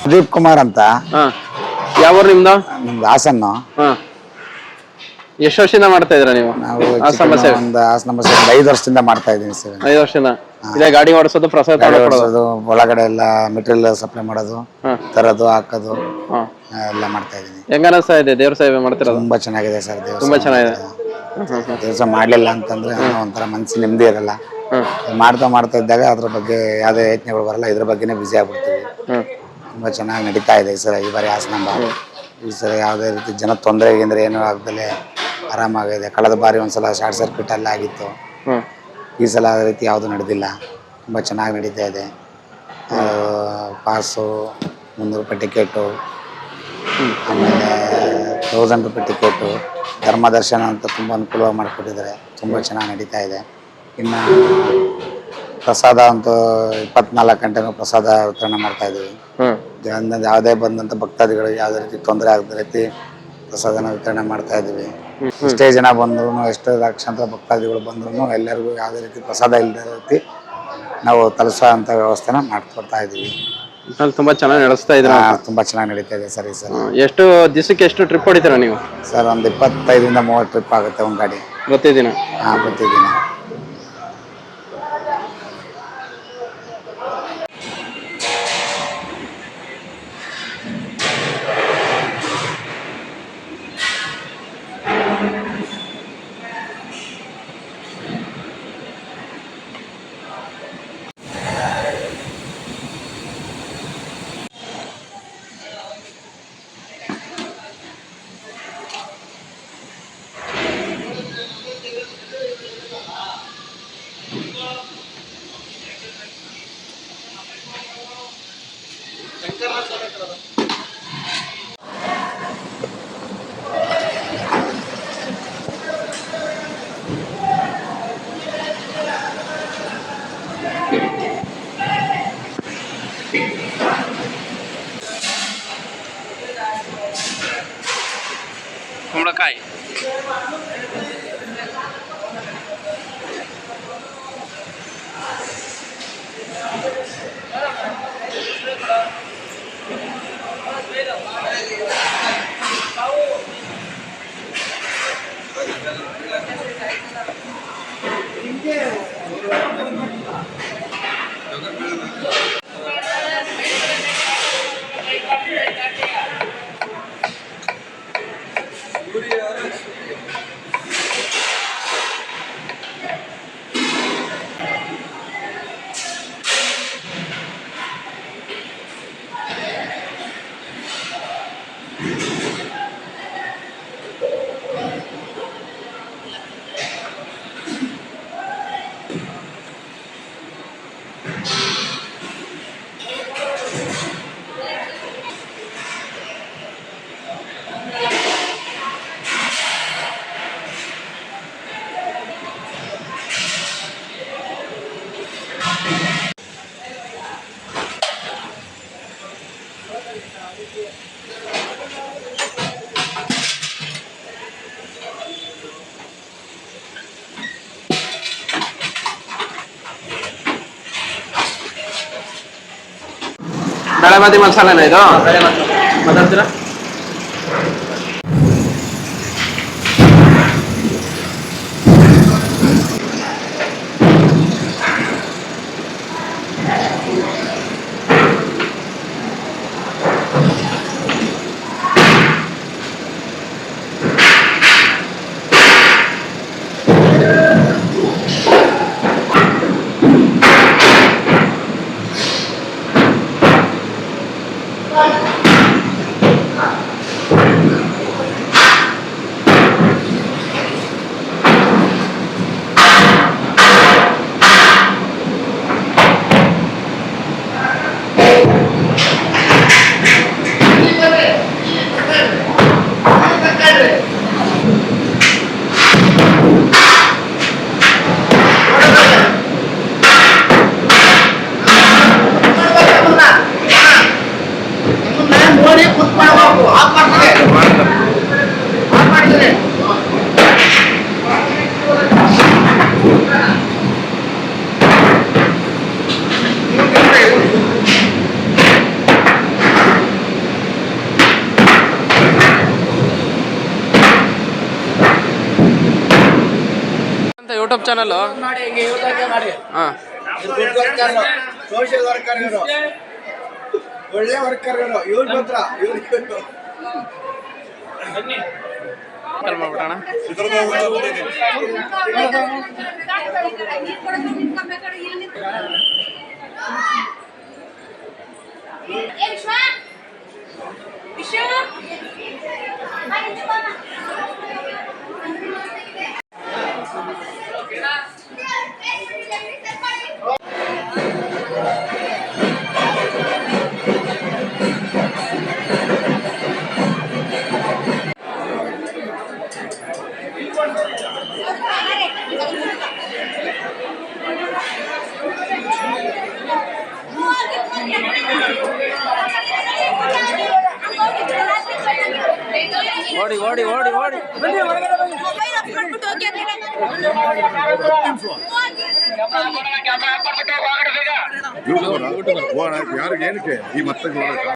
ಪ್ರದೀಪ್ ಕುಮಾರ್ ಅಂತ. ಯಾವ ನಿಮ್ದು? ನಮ್ದು ಹಾಸನ್ನು ಹಾ. ಎಷ್ಟು ವರ್ಷದಿಂದ ಮಾಡ್ತಾ ಇದ್ರ ನೀವು? ನಾವು ಆ ಸಮಸ್ಯೆ ಒಂದು ಹಾಸನ ಬಸ್ ಒಂದು ಐದು ವರ್ಷದಿಂದ ಮಾಡ್ತಾ ಇದ್ದೀನಿ ಸರ್. ಐದು ವರ್ಷದಿಂದ? ಇದೇ ಗಾಡಿ ಓಡಿಸೋದು ಪ್ರಸಾದ ಗಾಡಿ ಓಡಿಸೋದು ಒಳಗಡೆ ಎಲ್ಲ ಮೆಟೀರಿಯಲ್ ಸಪ್ಲೈ ಮಾಡೋದು. ತರೋದು ಹಾಕೋದು ಎಲ್ಲ ಮಾಡ್ತಾ ಇದ್ದೀನಿ. ಹೆಂಗ ಅನಿಸ್ತಾ ಇದೆ ದೇವ್ರ ಸೇವೆ ಮಾಡ್ತಿರೋದು? ತುಂಬಾ ಚೆನ್ನಾಗಿದೆ ಸರ್ ತುಂಬಾ ಚೆನ್ನಾಗಿದೆ. ಹ್ಮ್ ಮಾಡಲಿಲ್ಲ ಅಂತಂದ್ರೆ ಏನೋ ಒಂಥರ ಮನ್ಸಿನ ನೆಮ್ಮದಿ ಇರಲ್ಲ. ಮಾಡ್ತಾ ಮಾಡ್ತಾ ಇದ್ದಾಗ ಅದ್ರ ಬಗ್ಗೆ ಯಾವುದೇ ಯೋಚನೆಗಳು ಬರಲ್ಲ, ಇದ್ರ ಬಗ್ಗೆನೇ ಬಿಸಿ ಆಗ್ಬಿಡ್ತೀವಿ. ತುಂಬಾ ಚೆನ್ನಾಗಿ ನಡೀತಾ ಇದೆ ಈ ಈ ಬಾರಿ ಹಾಸನಾಂಬ. ಈ ಸಲ ಯಾವುದೇ ರೀತಿ ಜನ ತೊಂದರೆ ಗಿಂದ್ರೆ ಏನೂ ಆಗ್ದಲೆ ಆರಾಮಾಗಿದೆ. ಕಳೆದ ಬಾರಿ ಒಂದ್ಸಲ ಶಾರ್ಟ್ ಸರ್ಕ್ಯೂಟ್ ಎಲ್ಲ ಆಗಿತ್ತು. ಈ ಸಲ ಅದೇ ರೀತಿ ಯಾವುದು ನಡೆದಿಲ್ಲ. ತುಂಬ ಚೆನ್ನಾಗಿ ನಡೀತಾ ಇದೆ. ಪಾಸು, ಮುನ್ನೂರು ರೂಪಾಯಿ ಟಿಕೆಟು ಆಮೇಲೆ ತೌಸಂಡ್ ರೂಪಾಯಿ ಟಿಕೆಟು ಧರ್ಮ ದರ್ಶನ ಅಂತ ತುಂಬ ಅನುಕೂಲವಾಗಿ ಮಾಡಿಕೊಟ್ಟಿದ್ದಾರೆ. ತುಂಬ ಚೆನ್ನಾಗಿ ನಡೀತಾ ಇದೆ. ಇನ್ನು ಪ್ರಸಾದ ಅಂತೂ ಇಪ್ಪತ್ನಾಲ್ಕು ಗಂಟೆನೂ ಪ್ರಸಾದ ವಿತರಣೆ ಮಾಡ್ತಾ ಇದ್ದೀವಿ. ಯಾವುದೇ ಬಂದಂಥ ಭಕ್ತಾದಿಗಳಿಗೆ ಯಾವುದೇ ರೀತಿ ತೊಂದರೆ ಆಗದ ರೀತಿ ಪ್ರಸಾದನ ವಿತರಣೆ ಮಾಡ್ತಾ ಇದ್ದೀವಿ. ಎಷ್ಟೇ ಜನ ಬಂದ್ರು ಎಷ್ಟೇ ಲಕ್ಷಾಂತರ ಭಕ್ತಾದಿಗಳು ಬಂದ್ರು ಎಲ್ಲರಿಗೂ ಯಾವುದೇ ರೀತಿ ಪ್ರಸಾದ ಇಲ್ಲದ ರೀತಿ ನಾವು ತಲುಪಿಸೋ ಅಂಥ ವ್ಯವಸ್ಥೆನ ಮಾಡ್ಕೊಡ್ತಾ ಇದ್ದೀವಿ. ತುಂಬಾ ಚೆನ್ನಾಗಿ ನಡೆಸ್ತಾ ಇದ್ರ ತುಂಬಾ ಚೆನ್ನಾಗಿ ನಡೀತಾ ಇದೆ ಸರ್ ಎಷ್ಟು ದಿವಸಕ್ಕೆ ಎಷ್ಟು ಟ್ರಿಪ್ ಹೊಡಿತೀರಾ ನೀವು? ಸರ್ ಒಂದು ಇಪ್ಪತ್ತೈದರಿಂದ ಮೂವತ್ತು ಟ್ರಿಪ್ ಆಗುತ್ತೆ ಒಂದು ಗಾಡಿ. ಪ್ರತಿದಿನ? ಹಾಂ ಪ್ರತಿದಿನ. ಬೆಳೆಬದಿ ಮಸಾಲೆನ ಇದು ಮಾತಾಡ್ತೀರಾ ನೋಡಿ ಕುತ್ಕೊಂಡು ಚಾನಲ್ ಹಾ. ಸೋಷಿಯಲ್ ವರ್ಕರ್ ಇವರು. ಒಳ್ಳೆ ವರ್ಕರ್ ಇವರು. ಇವ್ರ ಮಾತ್ರ ಇವ್ರು ಕಾಲ್ ಮಾಡ್ಬಿಡೋಣ. ಏ ವಿಶ್ವ ವಿಶ್ವ ಓಡಿ ಓಡಿ ಓಡಿ ಓಡಿ ಯೂಟ್ಯೂಬರ್ ಯಾರಿಗೆ ಏನಕ್ಕೆ ಈ ಮತ್ತೆ ನೋಡಕ್ಕ